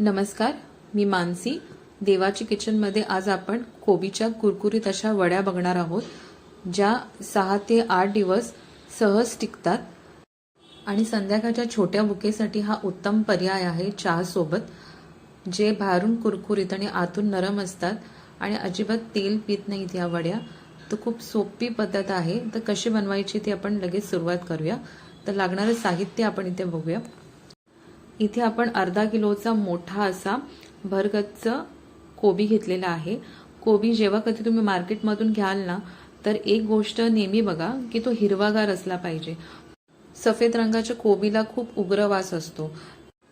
नमस्कार मी मानसी. देवाची किचनमध्ये आज आपण कोबीच्या कुरकुरीत अशा वड्या बघणार आहोत ज्या सहा ते आठ दिवस सहज टिकतात. आणि संध्याकाळच्या छोट्या बुकेसाठी हा उत्तम पर्याय आहे चहासोबत जे बाहेरून कुरकुरीत आणि आतून नरम असतात. आणि अजिबात तेल पित नाहीत या वड्या. तर खूप सोपी पद्धत आहे. तर कशी बनवायची ती आपण लगेच सुरुवात करूया. तर लागणारं साहित्य आपण इथे बघूया. इथे आपण अर्धा किलोचा मोठा असा भरगच्च कोबी घेतलेला आहे. कोबी जेव्हा कधी तुम्ही मार्केटमधून घ्याल ना तर एक गोष्ट नेहमी बघा की तो हिरवागार असला पाहिजे. सफेद रंगाच्या कोबीला खूप उग्र वास असतो.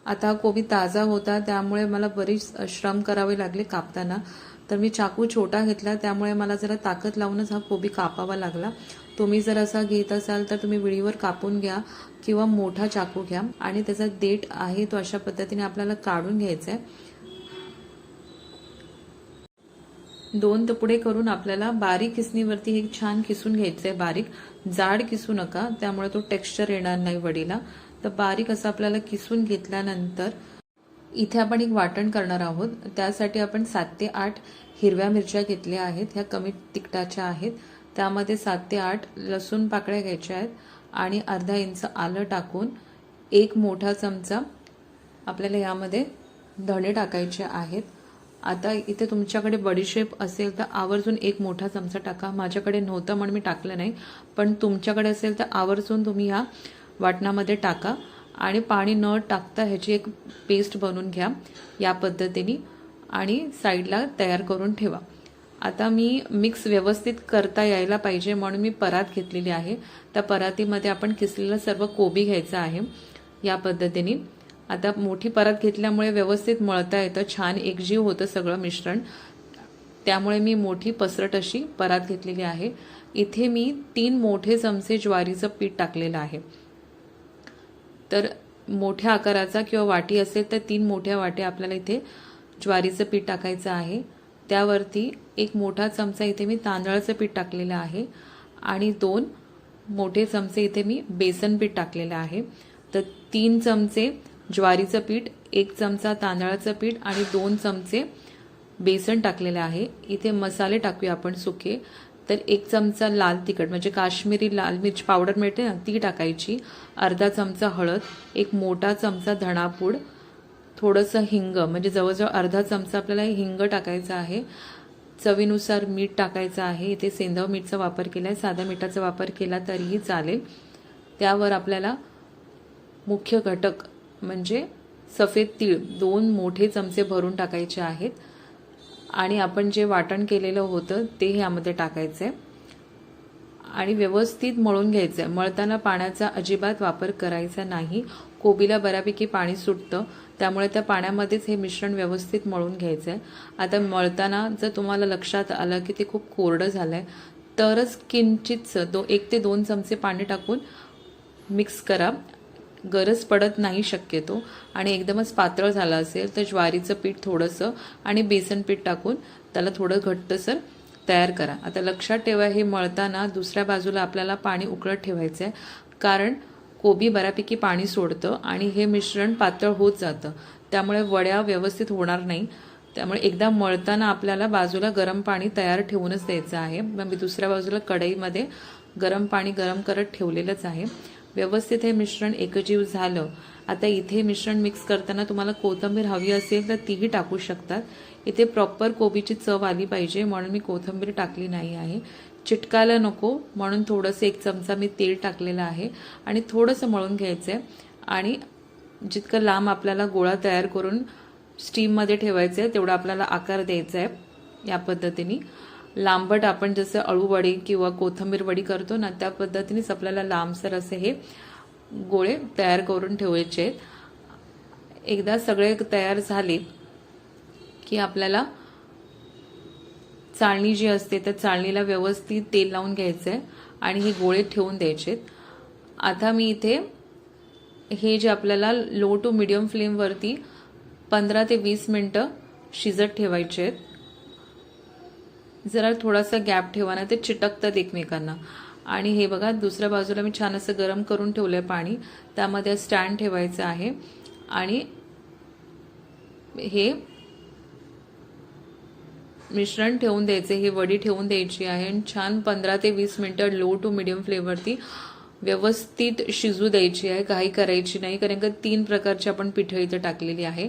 आता कोबी ताजा होता त्यामुळे मला बरीच श्रम करावे लागले कापताना. तर मी चाकू छोटा घेतला त्यामुळे मला जरा ताकद लावूनच हा कोबी कापावा लागला. तुम्ही जर असा घेत असाल तर तुम्ही विळीवर कापून घ्या किंवा मोठा चाकू घ्या. आणि त्याचा देठ आहे तो अशा पद्धतीने आपल्याला काढून घ्यायचा आहे. दोन तुकडे करून आपल्याला बारीक किसणीवरती हे छान किसून घ्यायचं आहे बारीक. जाड किसू नका त्यामुळे तो टेक्स्चर येणार नाही वडीला. तर बारीक असं आपल्याला किसून घेतल्यानंतर इथे आपण एक वाटण करणार आहोत. त्यासाठी आपण सात ते आठ हिरव्या मिरच्या घेतल्या आहेत. ह्या कमी तिखटाच्या आहेत. त्यामध्ये सात ते आठ लसूण पाकळ्या घ्यायच्या आहेत आणि अर्धा इंच आलं टाकून एक मोठा चमचा आपल्याला यामध्ये धणे टाकायचे आहेत. आता इथे तुमच्याकडे बडीशेप असेल तर आवर्जून एक मोठा चमचा टाका. माझ्याकडे नव्हतं म्हणून मी टाकलं नाही. पण तुमच्याकडे असेल तर आवर्जून तुम्ही ह्या वाटणामध्ये टाका. आणि पाणी न टाकता ह्याची एक पेस्ट बनवून घ्या या पद्धतीने आणि साईडला तयार करून ठेवा. आता मी मिक्स व्यवस्थित करता यायला पाहिजे म्हणून मी परात घेतलेली आहे. त्या परातीमध्ये आपण किसलेलं सर्व कोबी घ्यायचं आहे या पद्धतीने. आता मोठी परात घेतल्यामुळे व्यवस्थित मळता येतं. छान एकजीव होतं सगळं मिश्रण. त्यामुळे मी मोठी पसरट अशी परात घेतलेली आहे. इथे मी तीन मोठे चमचे ज्वारीचं पीठ टाकलेलं आहे. तर मोठ्या आकाराचा किंवा वाटी असेल तर तीन मोठ्या वाट्या आपल्याला इथे ज्वारीचं पीठ टाकायचं आहे. त्यावरती एक मोठा चमचा इथे मी तांदळाचं पीठ टाकलेलं आहे आणि दोन मोठे चमचे इथे मी बेसन पीठ टाकलेलं आहे. तर तीन चमचे ज्वारीचं पीठ एक चमचा तांदळाचं पीठ आणि दोन चमचे बेसन टाकलेलं आहे. इथे मसाले टाकूया आपण सुके. तर एक चमचा लाल तिखट म्हणजे काश्मीरी लाल मिर्च पावडर मिळते ना ती टाकायची. अर्धा चमचा हळद एक मोठा चमचा धणापूड थोडंसं हिंग म्हणजे जवळजवळ अर्धा चमचा आपल्याला हिंग टाकायचा आहे. चवीनुसार मीठ टाकायचं आहे. इथे सेंधव मीठचा वापर केला आहे साध्या मिठाचा वापर केला तरीही चालेल. त्यावर आपल्याला मुख्य घटक म्हणजे सफेद तीळ दोन मोठे चमचे भरून टाकायचे आहेत. आणि आपण जे वाटण केलेलं होतं ते ह्यामध्ये टाकायचं आहे आणि व्यवस्थित मळून घ्यायचं आहे मळताना पाण्याचा अजिबात वापर करायचा नाही. कोबीला बऱ्यापैकी पाणी सुटतं. त्यामुळे त्या पाण्यामध्येच हे मिश्रण व्यवस्थित मळून घ्यायचं आहे आता मळताना जर तुम्हाला लक्षात आलं की ते खूप कोरडं झालं आहे तरच किंचितचं दो एक ते दोन चमचे पाणी टाकून मिक्स करा. गरज पडत नाही शक्यतो. आणि एकदमच पातळ झालं असेल तर ज्वारीचं पीठ थोडंसं आणि बेसन पीठ टाकून त्याला थोडं घट्टसर तयार करा. आता लक्षात ठेवा हे मळताना दुसऱ्या बाजूला आपल्याला पाणी उकळत ठेवायचं आहे कारण कोबी बऱ्यापैकी पाणी सोडतं आणि हे मिश्रण पातळ होत जातं. त्यामुळे वड्या व्यवस्थित होणार नाही. त्यामुळे एकदा मळताना आपल्याला बाजूला गरम पाणी तयार ठेवूनच द्यायचं आहे. मग मी दुसऱ्या बाजूला कढईमध्ये गरम पाणी गरम करत ठेवलेलंच आहे. व्यवस्थित हे मिश्रण एकजीव झालं. आता इथे मिश्रण मिक्स करताना तुम्हाला कोथिंबीर हवी असेल तर तीही टाकू शकतात. इथे प्रॉपर कोबीची चव आली पाहिजे म्हणून मी कोथिंबीर टाकली नाही आहे. चिटकायला नको म्हणून थोडंसं एक चमचा मी तेल टाकलेलं आहे. आणि थोडंसं मळून घ्यायचं आहे आणि जितकं लांब आपल्याला गोळा तयार करून स्टीममध्ये ठेवायचं आहे तेवढा आपल्याला आकार द्यायचा आहे या पद्धतीने. लांबट आपण जसं अळूवडी किंवा कोथंबीर वडी करतो ना त्या पद्धतीनेच आपल्याला लांबसर असे हे गोळे तयार करून ठेवायचे आहेत. एकदा सगळे तयार झाले की आपल्याला चाळणी जी असते त्या चाळणीला व्यवस्थित तेल लावून घ्यायचं आहे आणि हे गोळे ठेवून द्यायचे आता मी इथे हे जे आपल्याला लो टू मिडियम फ्लेमवरती पंधरा ते वीस मिनटं शिजत ठेवायचे आहेत. जरा थोडासा गॅप ठेवा ना ते चिटकतात एकमेकांना. आणि हे बघा दुसऱ्या बाजूला मी छान असं गरम करून ठेवलं आहे पाणी. त्यामध्ये स्टँड ठेवायचं आहे. आणि हे मिश्रण ठेवून द्यायचे हे वडी ठेवून द्यायची आहे. आणि छान पंधरा ते वीस मिनिटं लो टू मिडियम फ्लेवरती व्यवस्थित शिजू द्यायची आहे. काही करायची नाही कारण का तीन प्रकारची आपण पिठं इथं टाकलेली आहे.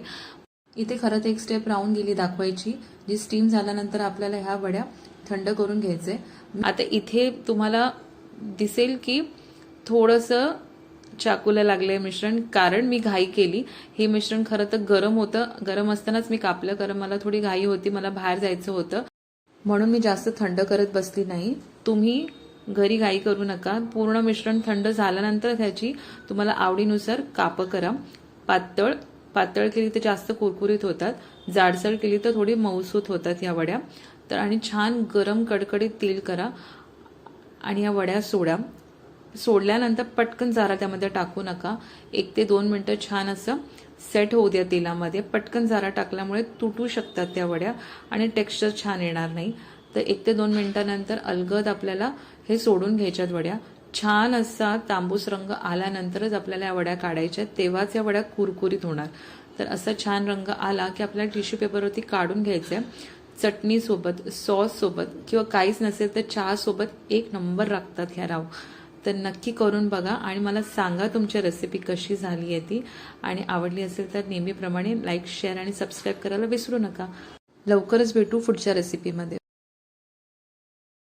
इथे खरं तर एक स्टेप राहून गेली दाखवायची जी स्टीम झाल्यानंतर आपल्याला ह्या वड्या थंड करून घ्यायचे. आता इथे तुम्हाला दिसेल की थोडंसं चाकूला लागले मिश्रण कारण मी घाई केली. हे मिश्रण खरं तर गरम होतं गरम असतानाच मी कापलं कारण मला थोडी घाई होती मला बाहेर जायचं होतं. म्हणून मी जास्त थंड करत बसली नाही. तुम्ही घरी घाई करू नका. पूर्ण मिश्रण थंड झाल्यानंतर त्याची तुम्हाला आवडीनुसार कापं करा. पातळ पातळ केली तर जास्त कुरकुरीत होतात. जाडसर केली तर थोडी मऊसूत होतात या वड्या. तर आणि छान गरम कडकडीत तेल करा आणि या वड्या सोडा. सोडल्यानंतर पटकन जारा त्यामध्ये टाकू नका. एक ते दोन मिनटं छान असं सेट होऊ द्या तेलामध्ये. पटकन जारा टाकल्यामुळे तुटू शकतात त्या वड्या आणि टेक्स्चर छान येणार नाही. तर एक ते दोन मिनटानंतर अलगद आपल्याला हे सोडून घ्यायच्यात वड्या. छान असा तांबूस रंग आल्यानंतरच आपल्याला या वड्या काढायच्या तेव्हाच या वड्या कुरकुरीत होणार. तर असा छान रंग आला की आपल्याला टिश्यू पेपरवरती काढून घ्यायचं आहे चटणीसोबत सॉससोबत किंवा काहीच नसेल तर चहासोबत एक नंबर लागतात ह्या राव. तर नक्की करून बघा आणि मला सांगा तुमची रेसिपी कशी झाली आहे ती. आणि आवडली असेल तर नेहमीप्रमाणे लाईक शेअर आणि सबस्क्राईब करायला विसरू नका. लवकरच भेटू पुढच्या रेसिपीमध्ये